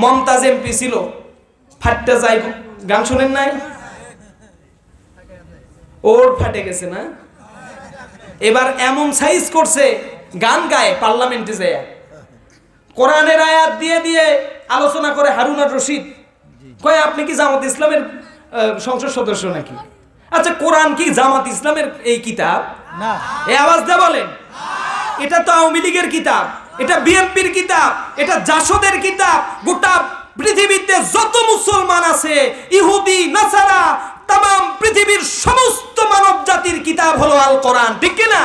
Mumtaz MP ছিল। ফাটতে যায় গান শোনেন নাই? ওর ফাটে গেছে না? এবার এমন সাইজ করছে গান গায় পার্লামেন্টে যায়। কোরআনের আয়াত দিয়ে দিয়ে আলোচনা করে হারুন আর রশিদ। কয় আপনি কি জামাত ইসলামের সংসদ সদস্য নাকি? আচ্ছা কোরআন কি জামাত ইসলামের এই কিতাব? না। এই আওয়াজ দিয়ে বলেন। এটা তো আওয়ামী লীগের কিতাব। এটা বিএনপির কিতাব, এটা জাসদের কিতাব, গোটা পৃথিবীতে যত মুসলমান আছে, ইহুদি, নাসারা তাম পৃথিবীর সমস্ত মানব জাতির কিতাব হলো আল কোরআন, ঠিক কিনা?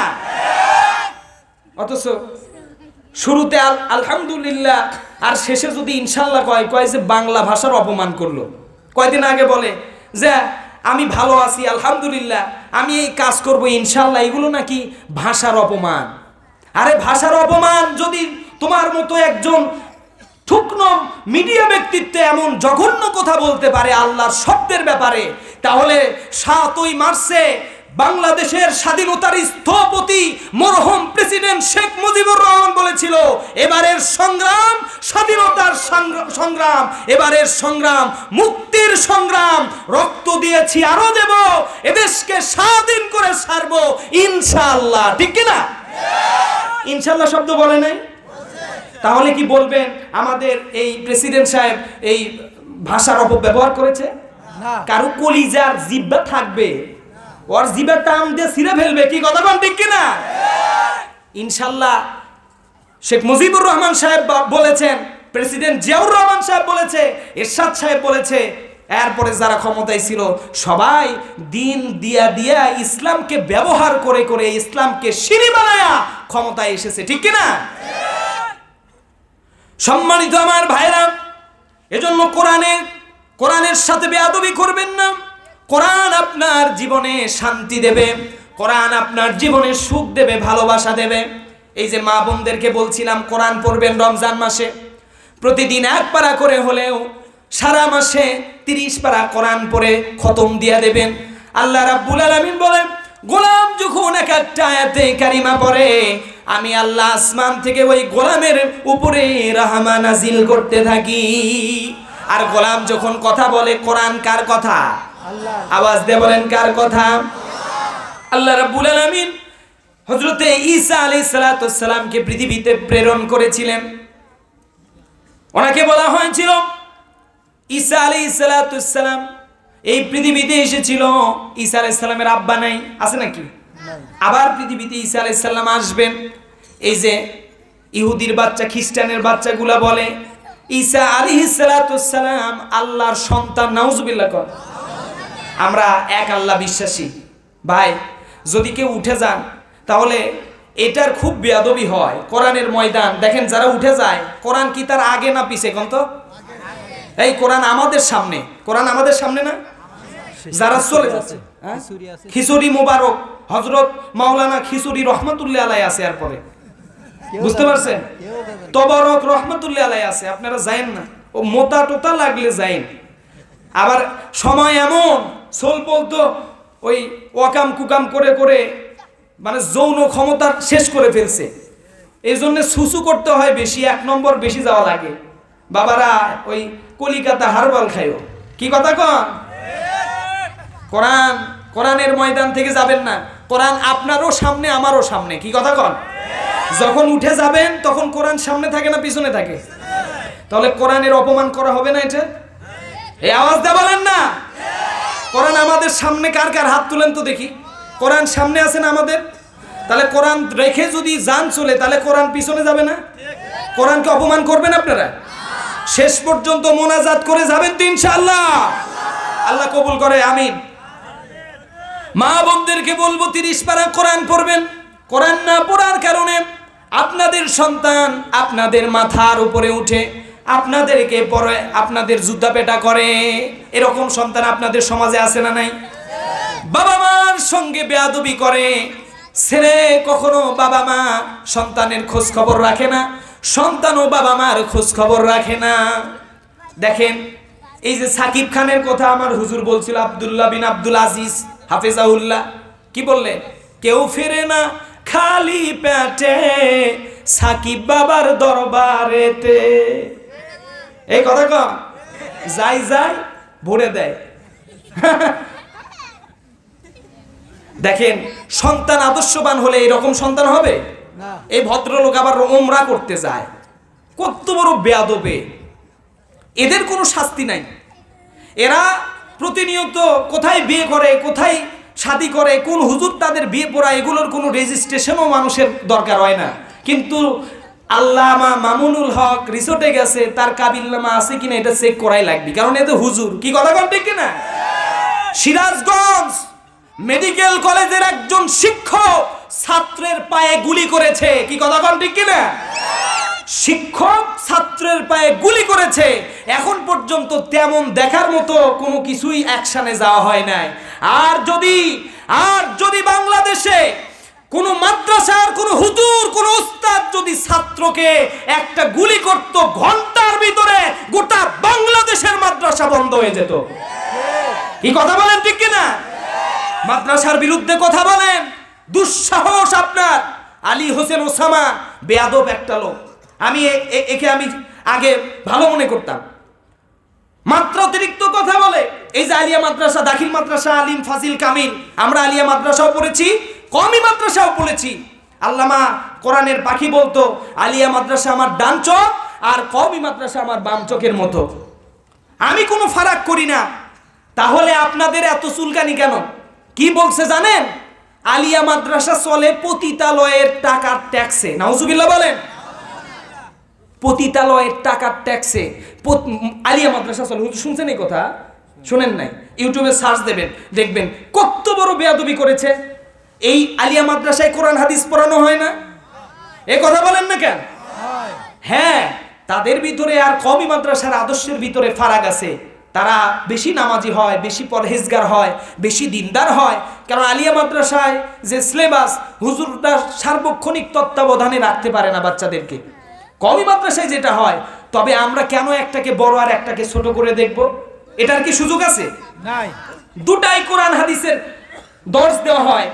অথচ শুরুতে আল আলহামদুলিল্লাহ, আর শেষে যদি ইনশাল্লাহ কয় কয় যে বাংলা ভাষার অপমান করল। কয়দিন আগে বলে যে, আমি ভালো আছি, আলহামদুলিল্লাহ, আমি এই কাজ করব, ইনশাল্লাহ, এগুলো নাকি ভাষার অপমান। আরে ভাষার অপমান, যদি তোমার মতো একজন ঠুকনো মিডিয়া ব্যক্তিত্বে এমন জঘন্য কথা বলতে পারে আল্লাহর শব্দের ব্যাপারে, তাহলে সাতই মার্চে বাংলাদেশের স্বাধীনতার স্থপতি মরহম প্রেসিডেন্ট শেখ মুজিবুর রহমান বলেছিল, এবারের সংগ্রাম স্বাধীনতার সংগ্র- সংগ্রাম, এবারের সংগ্রাম মুক্তির সংগ্রাম, রক্ত দিয়েছি আরও দেব, এদেশকে স্বাধীন করে সারবো ইনশাআল্লাহ। ঠিক কিনা? ইনশাআল্লাহ শব্দ বলে নাই। তাহলে কি বলবেন আমাদের এই প্রেসিডেন্ট সাহেব এই ভাষার অপব্যবহার করেছে? কারও কলিজার জিব্বা থাকবে। ওর জিব্বার টান দিয়ে ছিঁড়ে ফেলবে কি কথা কোন ঠিক কিনা? ইনশাল্লাহ শেখ মুজিবুর রহমান সাহেব বলেছেন প্রেসিডেন্ট জিয়াউর রহমান সাহেব বলেছে এরশাদ সাহেব বলেছে এরপরে যারা ক্ষমতায় ছিল, সবাই দিন দিয়া দিয়া ইসলামকে ব্যবহার করে করে ইসলামকে সিঁড়ি বানায়া ক্ষমতায় এসেছে, ঠিক কিনা? সম্মানিত আমার ভাইরা, এজন্য কোরআনের কোরআনের সাথে বেয়াদবি করবেন না। কোরআন আপনার জীবনে শান্তি দেবে, কোরআন আপনার জীবনে সুখ দেবে, ভালোবাসা দেবে। এই যে মা বোনদেরকে বলছিলাম, কোরআন পড়বেন রমজান মাসে। প্রতিদিন এক পারা করে হলেও সারা মাসে তিরিশ পারা কোরআন পরে খতম দিয়া দেবেন। আল্লাহ রাব্বুল আলামিন বলেন, গোলাম যখন এক একটা আয়াতে কারিমা পড়ে, আমি আল্লাহ আসমান থেকে ওই গোলামের উপরে রাহমা নাজিল করতে থাকি। আর গোলাম যখন কথা বলে, কোরআন কার কথা? আওয়াজ দিয়ে বলেন, কার কথা? আল্লাহ রাব্বুল আলামিন হজরতে ঈসা আলাইহিস সালামকে পৃথিবীতে প্রেরণ করেছিলেন। ওনাকে বলা হয়েছিল ঈসা আলাইহিস সালাম এই পৃথিবীতে এসেছিল ঈসা আলাইহিস সালামের আব্বা নাই আছে নাকি? আবার পৃথিবীতে ঈসা আলাইহিস সালাম আসবেন। এই যে ইহুদির বাচ্চা খ্রিস্টানের বাচ্চাগুলা বলে ঈসা আলাইহিস সালাম আল্লাহর সন্তান নাউজুবিল্লাহ কর। আমরা এক আল্লাহ বিশ্বাসী। ভাই যদি কেউ উঠে যান তাহলে এটার খুব বেয়াদবি হয়। কোরআনের ময়দান দেখেন যারা উঠে যায় কোরআন কি তার আগে না পিছে কোন তো এই কোরআন আমাদের সামনে। কোরআন আমাদের সামনে না? যারা চলে যাচ্ছে হ্যাঁ? খিচুড়ি মোবারক। হজরত মাওলানা খিচুড়ি রহমতুল্লাহ আলাই আছে এরপরে বুঝতে পারছেন। তবরক রহমতুল্লাহ আলাই আছে আপনারা যায়েন না। ও মোতা টোতা লাগলে যায়েন। আবার সময় এমন সোল বলতো ওই ওয়াকাম কুকাম করে করে মানে যৌন ক্ষমতা শেষ করে ফেলছে। এই জন্য সুসু করতে হয় বেশি এক নম্বর বেশি যাওয়া লাগে। বাবারা, ওই কলিকাতা হারবাল খাইও। কি কথা কন? কোরআন, কোরআনের ময়দান থেকে যাবেন না। কোরআন আপনারও সামনে, আমারও সামনে। কি কথা কন? যখন উঠে যাবেন, তখন কোরআন সামনে থাকে না পিছনে থাকে? তাহলে কোরআনের অপমান করা হবে না এটা? এই আওয়াজ দিয়ে বলেন না। কোরআন আমাদের সামনে কার কার হাত তুলেন তো দেখি। কোরআন সামনে আছে না আমাদের? তাহলে কোরআন রেখে যদি যান চলে, তাহলে কোরআন পিছনে যাবে না? কোরআনকে অপমান করবেন আপনারা? শেষ পর্যন্ত মোনাজাত করে যাবেন তো আল্লাহ কবুল করে, আমিন। মা বোনদেরকে বলব, তিরিশ পারা কোরআন পড়বেন। কোরআন না পড়ার কারণে আপনাদের সন্তান আপনাদের মাথার উপরে উঠে আপনাদেরকে পরে আপনাদের যুদ্ধা পেটা করে। এরকম সন্তান আপনাদের সমাজে আছে না নাই? বাবা মার সঙ্গে বেয়াদবি করে। ছেলে কখনো বাবা মা সন্তানের খোঁজ খবর রাখে না। সন্তানও বাবা মার খোঁজ খবর রাখে না। দেখেন, এই যে সাকিব খানের কথা আমার হুজুর বলছিল, আব্দুল্লাহ বিন আব্দুল আজিজ হাফেজাউল্লাহ কি বললেন? কেউ ফেরে না খালি পেটে, সাকিব বাবার দরবারেতে। এই কথা কম? যাই যাই, ভরে দেয়। দেখেন, সন্তান আদর্শবান হলে এরকম সন্তান হবে। এই ভদ্রলোক আবার ওমরা করতে যায়। কত বড় বেয়াদবে। এদের কোনো শাস্তি নাই। এরা প্রতিনিয়ত কোথায় বিয়ে করে, কোথায় শাদি করে, কোন হুজুর তাদের বিয়ে পড়া, এগুলোর কোনো রেজিস্ট্রেশনও মানুষের দরকার হয় না। কিন্তু আল্লামা মামুনুল হক রিসোর্টে গেছে, তার কাবিল্লামা আছে কিনা এটা চেক করাই লাগবে। কারণ এতে হুজুর। কি কথা কন ঠিক কিনা? সিরাজগঞ্জ মেডিকেল কলেজের একজন শিক্ষক ছাত্রের পায়ে গুলি করেছে। কি কথা কন ঠিক কিনা? শিক্ষক ছাত্রের পায়ে গুলি করেছে। এখন পর্যন্ত তেমন দেখার মতো কোনো কিছুই অ্যাকশনে যাওয়া হয় নাই। আর যদি আর যদি বাংলাদেশে কোনো মাদ্রাসার, কোনো হুজুর, কোনো উস্তাদ যদি ছাত্রকে একটা গুলি করত ঘণ্টার ভিতরে গোটা বাংলাদেশের মাদ্রাসা বন্ধ হয়ে যেত। কি কথা বলেন ঠিক কিনা? মাদ্রাসার বিরুদ্ধে কথা বলেন। দুঃসাহস আপনার। আলী হোসেন ওসামা বেয়াদব একটা লোক। আমি একে আমি আগে ভালো মনে করতাম। মাত্র অতিরিক্ত কথা বলে, এই যে আলিয়া মাদ্রাসা, দাখিল মাদ্রাসা, আলিম ফাজিল কামিল, আমরা আলিয়া মাদ্রাসাও পড়েছি কমই মাদ্রাসাও পড়েছি। আল্লামা কোরআনের পাখি বলতো, আলিয়া মাদ্রাসা আমার ডান চোখ আর কমই মাদ্রাসা আমার বাম চোখের মতো। আমি কোনো ফারাক করি না। তাহলে আপনাদের এত চুলকানি কেন? কি বলছে জানেন? আলিয়া মাদ্রাসা চলে পতিতালয়ের টাকার ট্যাক্সে। নাউজুবিল্লাহ বলেন। পতিতালয়ের টাকার ট্যাক্সে। আলিয়া মাদ্রাসা চলে। শুনছেন এই কথা? শোনেন নাই। ইউটিউবে সার্চ দেবেন দেখবেন কত বড় বেয়াদবি করেছে। এই আলিয়া মাদ্রাসায় কোরআন হাদিস পড়ানো হয় না? এ কথা বলেন না কেন? হ্যাঁ। তাদের ভিতরে আর কমই মাদ্রাসার আদর্শের ভিতরে ফারাক আছে। তারা বেশি নামাজি হয় বেশি পরহেজগার হয় বেশি দিনদার হয়। কারণ আলিয়া মাদ্রাসায় যে সিলেবাস হুজুরটা সার্বক্ষণিক তত্ত্বাবধানে রাখতে পারে না বাচ্চাদেরকে। কমই মাদ্রাসায় যেটা হয় তবে আমরা কেন একটাকে বড় আর একটাকে ছোট করে দেখব? এটার কি সুযোগ আছে? দুটাই কোরআন হাদিসের দর্শ দেওয়া হয়।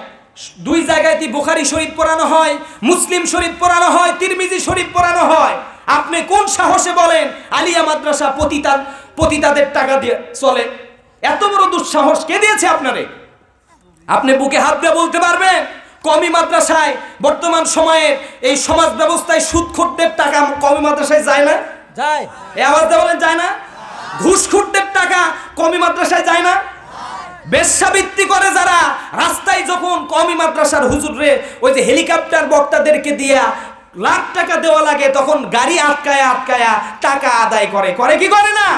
দুই জায়গায় বুখারি শরীফ পড়ানো হয় মুসলিম শরীফ পড়ানো হয় তিরমিজি শরীফ পড়ানো হয়? আপনি কোন সাহসে বলেন আলিয়া মাদ্রাসা পতিতা পতিতাদের টাকা দিয়ে চলে। এত বড় দুঃসাহস কে দিয়েছে আপনারে? আপনি বুকে হাত দিয়ে বলতে পারবেন কমি মাদ্রাসায় বর্তমান সময়ের এই সমাজ ব্যবস্থায় সুদখোরদের টাকা কমি মাদ্রাসায় যায় না? যায়। এ আওয়াজ দিয়ে বলেন যায় না? ঘুষখুরদের টাকা কমি মাদ্রাসায় যায় না? বেশ্যাবৃত্তি করে যারা রাস্তায় যখন কমি মাদ্রাসার হুজুরে ওই যে হেলিকপ্টার বক্তাদেরকে দিয়া লাখ টাকা দেওয়া লাগে তখন গাড়ি আটকায়া আটকায়া টাকা আদায় করে। করে কি করে না?